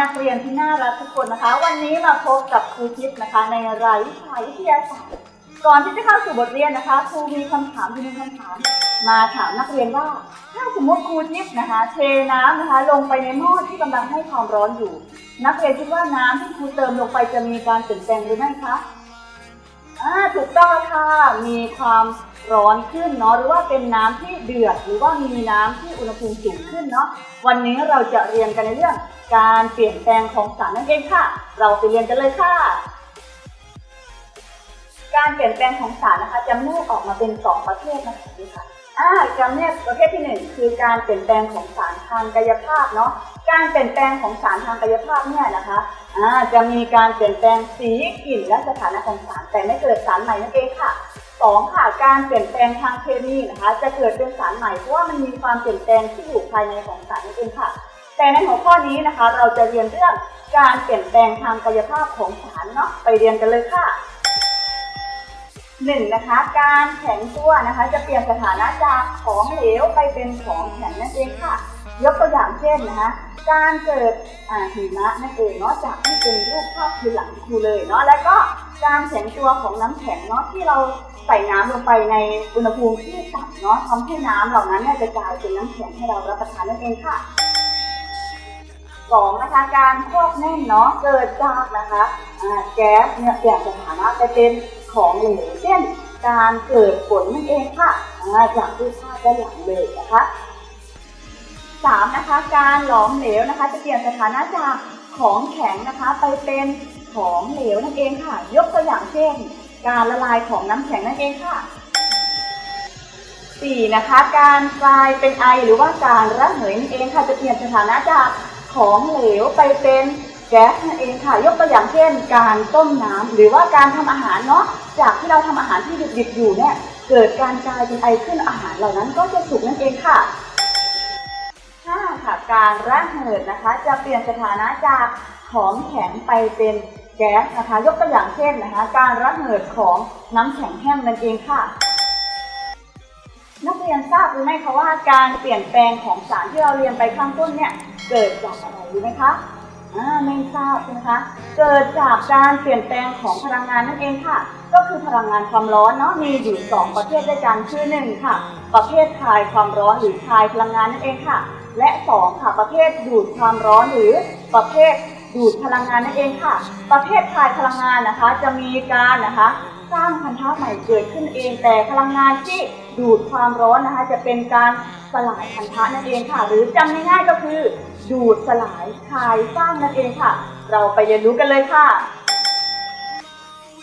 นักเรียนที่น่ารักทุกคนนะคะ วันนี้มาพบกับครูทิพย์นะคะ ในรายวิชาวิทยาศาสตร์ก่อนที่จะเข้าสู่บทเรียนนะคะครูมีคำถามที่หนึ่งคำถาม มาถามนักเรียนว่า ถ้าสมมติครูทิพย์นะคะ เทน้ำนะคะ ลงไปในหม้อที่กำลังให้ความร้อนอยู่ นักเรียนคิดว่าน้ำที่ครูเติมลงไปจะมีการเปลี่ยนแปลงหรือไม่คะอ่าถูกต้องค่ะมีความ ร้อนขึ้นเนาะหรือว่าเป็นน้ำที่เดือด หรือว่ามีน้ำที่อุณหภูมิสูงขึ้นเนาะวันนี้เราจะเรียนกันในเรื่อง การเปลี่ยนแปลงของสารนั่นเองค่ะ เราไปเรียนกันเลยค่ะ การเปลี่ยนแปลงของสารนะคะจะแยกออกมาเป็นสองประเภทนะคะนี่ค่ะอ่าจำแนกประเภทที่หนึ่งคือการเปลี่ยนแปลงของสารทางกายภาพเนาะการเปลี่ยนแปลงของสารทางกายภาพเนี่ยนะคะอ่าจะมีการเปลี่ยนแปลงสีกลิ่นและสถานะของสารแต่ไม่เกิดสารใหม่นั่นเองค่ะ สองค่ะการเปลี่ยนแปลงทางเคมีนะคะ จะเกิดเป็นสารใหม่เพราะว่ามันมีความเปลี่ยนแปลงที่อยู่ภายในของสารนั่นเองค่ะ แต่ในหัวข้อนี้นะคะ เราจะเรียนเรื่องการเปลี่ยนแปลงทางกายภาพของสารเนาะไปเรียนกันเลยค่ะหนึ่งนะคะการแข็งตัวนะคะจะเปลี่ยนสถานะจากของเหลวไปเป็นของแข็งนั่นเองค่ะ ยกตัวอย่างเช่นนะคะการเกิดหิมะนั่นเองเนาะจากที่เป็นรูปภาพคือหลังครูเลยเนาะแล้วก็ การแข็งตัวของน้ำแข็งเนาะที่เราใส่น้ำลงไปในอุณหภูมิที่ต่ำเนาะทำให้น้ำเหล่านั้นเนี่ยจะกลายเป็นน้ำแข็งให้เรารับประทานนั่นเองค่ะสองนะคะการพอกแน่นเนาะเกิดจากนะคะแก๊สเนี่ยเปลี่ยนสถานะไปเป็นของเหลวเช่นการเกิดฝนนั่นเองค่ะจากที่ภาพด้านหลังเลยนะคะสามนะคะการหลอมเหลวนะคะ จะเปลี่ยนสถานะจากของแข็งนะคะไปเป็น ของเหลวนั่นเองค่ะ ยกตัวอย่างเช่น การละลายของน้ำแข็งนั่นเองค่ะสี่นะคะ การกลายเป็นไอหรือว่าการระเหยนั่นเองค่ะจะเปลี่ยนสถานะจากของเหลวไปเป็นแก๊สนั่นเองค่ะ ยกตัวอย่างเช่น การต้มน้ำหรือว่าการทำอาหารเนาะจากที่เราทำอาหารที่ดิบๆอยู่เนี่ยเกิดการกลายเป็นไอขึ้นอาหารเหล่านั้นก็จะสุกนั่นเองค่ะ ค่ะการระเหิดนะคะ จะเปลี่ยนสถานะจากของแข็งไปเป็นแก๊สนะคะ ยกตัวอย่างเช่นนะคะ การระเหิดของน้ำแข็งแห้งนั่นเองค่ะ นักเรียนทราบหรือไม่คะว่าการเปลี่ยนแปลงของสารที่เราเรียนไปข้างต้นเนี่ยเกิดจากอะไรรู้ไหมคะอ่าไม่ทราบใช่ไหมคะ เกิดจากการเปลี่ยนแปลงของพลังงานนั่นเองค่ะ ก็คือพลังงานความร้อนเนาะ มีอยู่สองประเภทด้วยกันคือหนึ่งค่ะ ประเภทคายความร้อนหรือคายพลังงานนั่นเองค่ะ และสองค่ะประเภทดูดความร้อนหรือประเภทดูดพลังงานนั่นเองค่ะ ประเภทคายพลังงานนะคะ จะมีการนะคะ สร้างพันธะใหม่เกิดขึ้นเอง แต่พลังงานที่ดูดความร้อนนะคะ จะเป็นการสลายพันธะนั่นเองค่ะ หรือจำง่ายๆก็คือ ดูดสลายคายสร้างนั่นเองค่ะ เราไปเรียนรู้กันเลยค่ะ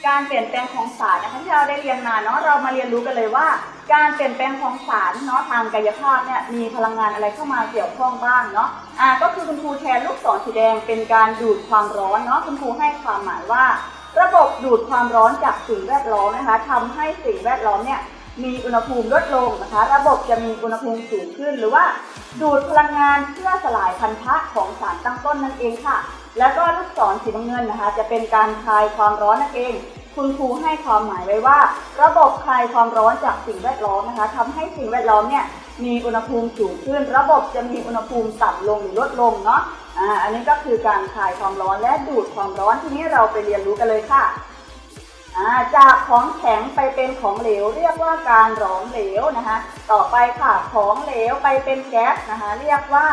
การเปลี่ยนแปลงของสารนะคะที่เราได้เรียนมาเนาะเรามาเรียนรู้กันเลยว่า การเปลี่ยนแปลงของสารเนาะทางกายภาพเนี่ยมีพลังงานอะไรเข้ามาเกี่ยวข้องบ้างเนาะอ่าก็คือคุณครูแทนลูกศรสีแดงเป็นการดูดความร้อนเนาะคุณครูให้ความหมายว่า ระบบดูดความร้อนจากสิ่งแวดล้อมนะคะทำให้สิ่งแวดล้อมเนี่ยมีอุณหภูมิลดลงนะคะ ระบบจะมีอุณหภูมิสูงขึ้น หรือว่า ดูดพลังงานเพื่อสลายพันธะของสารตั้งต้นนั่นเองค่ะ แล้วก็ลูกศรสีน้ำเงินนะคะ จะเป็นการคลายความร้อนนั่นเอง คุณครูให้ความหมายไว้ว่า ระบบคลายความร้อนจากสิ่งแวดล้อมนะคะทำให้สิ่งแวดล้อมเนี่ยมีอุณหภูมิสูงขึ้น ระบบจะมีอุณหภูมิต่ำลงหรือลดลงเนาะอ่าอันนี้ก็คือการคลายความร้อนและดูดความร้อนทีนี้เราไปเรียนรู้กันเลยค่ะอ่าจากของแข็งไปเป็นของเหลว เรียกว่าการหลอมเหลวนะคะ ต่อไปค่ะของเหลวไปเป็นแก๊สนะคะ เรียกว่า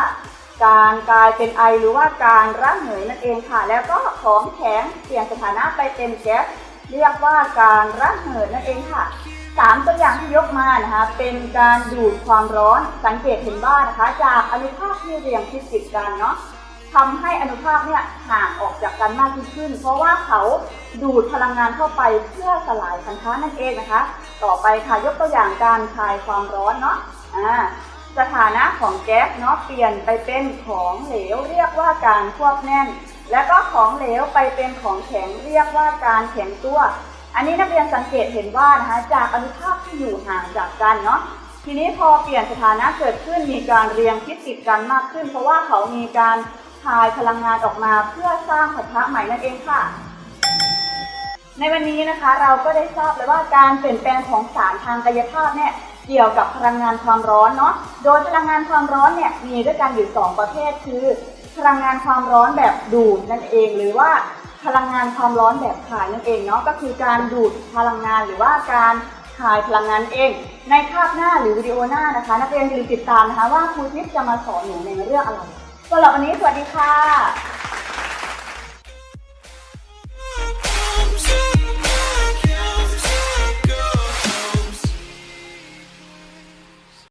การกลายเป็นไอหรือว่าการระเหยนั่นเองค่ะ แล้วก็ของแข็งเปลี่ยนสถานะไปเป็นแก๊สเรียกว่าการระเหยนั่นเองค่ะสามตัวอย่างที่ยกมานะคะเป็นการดูดความร้อนสังเกตเห็นว่านะคะ จากอนุภาคที่เรียงชิดติดกันเนาะทำให้อนุภาคเนี่ยห่างออกจากกันมากยิ่งขึ้น เพราะว่าเขาดูดพลังงานเข้าไปเพื่อสลายพันธะนั่นเองนะคะ ต่อไปค่ะยกตัวอย่างการคลายความร้อนเนาะอ่า สถานะของแก๊สเนาะเปลี่ยนไปเป็นของเหลวเรียกว่าการควบแน่น และก็ของเหลวไปเป็นของแข็งเรียกว่าการแข็งตัว อันนี้นักเรียนสังเกตเห็นว่านะคะจากอนุภาคที่อยู่ห่างจากกันเนาะทีนี้พอเปลี่ยนสถานะเกิดขึ้นมีการเรียงคิดติดกันมากขึ้น เพราะว่าเขามีการคายพลังงานออกมาเพื่อสร้างพันธะใหม่นั่นเองค่ะ ในวันนี้นะคะเราก็ได้ทราบเลยว่าการเปลี่ยนแปลงของสารทางกายภาพเนี่ย เกี่ยวกับพลังงานความร้อนเนาะ โดยพลังงานความร้อนเนี่ยมีด้วยกันอยู่ 2 ประเภทคือ พลังงานความร้อนแบบดูดนั่นเอง หรือว่าพลังงานความร้อนแบบถ่ายนั่นเองเนาะก็คือการดูดพลังงานหรือว่าการถ่ายพลังงานเอง ในคาบหน้าหรือวิดีโอหน้านะคะ นักเรียนอย่าลืมติดตามนะคะว่าครูทิพย์จะมาสอนหนูในเรื่องอะไรสำหรับวันนี้สวัสดีค่ะ